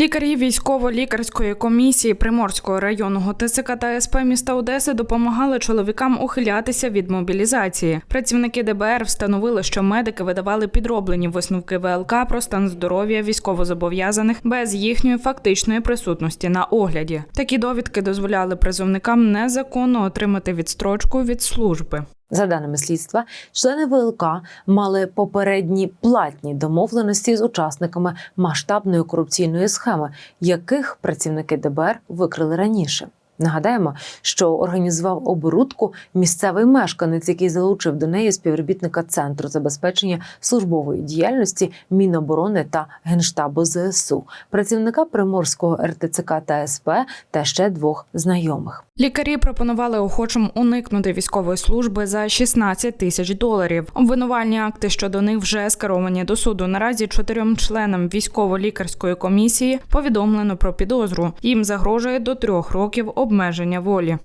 Лікарі військово-лікарської комісії Приморського районного ТСК та СП міста Одеси допомагали чоловікам ухилятися від мобілізації. Працівники ДБР встановили, що медики видавали підроблені висновки ВЛК про стан здоров'я військовозобов'язаних без їхньої фактичної присутності на огляді. Такі довідки дозволяли призовникам незаконно отримати відстрочку від служби. За даними слідства, члени ВЛК мали попередні платні домовленості з учасниками масштабної корупційної схеми, яких працівники ДБР викрили раніше. Нагадаємо, що організував оборудку місцевий мешканець, який залучив до неї співробітника центру забезпечення службової діяльності Міноборони та Генштабу ЗСУ, працівника Приморського РТЦК та СП та ще двох знайомих. Лікарі пропонували охочим уникнути військової служби за 16 тисяч доларів. Обвинувальні акти щодо них вже скеровані до суду. Наразі чотирьом членам військово-лікарської комісії повідомлено про підозру. Їм загрожує до трьох років обмеження волі.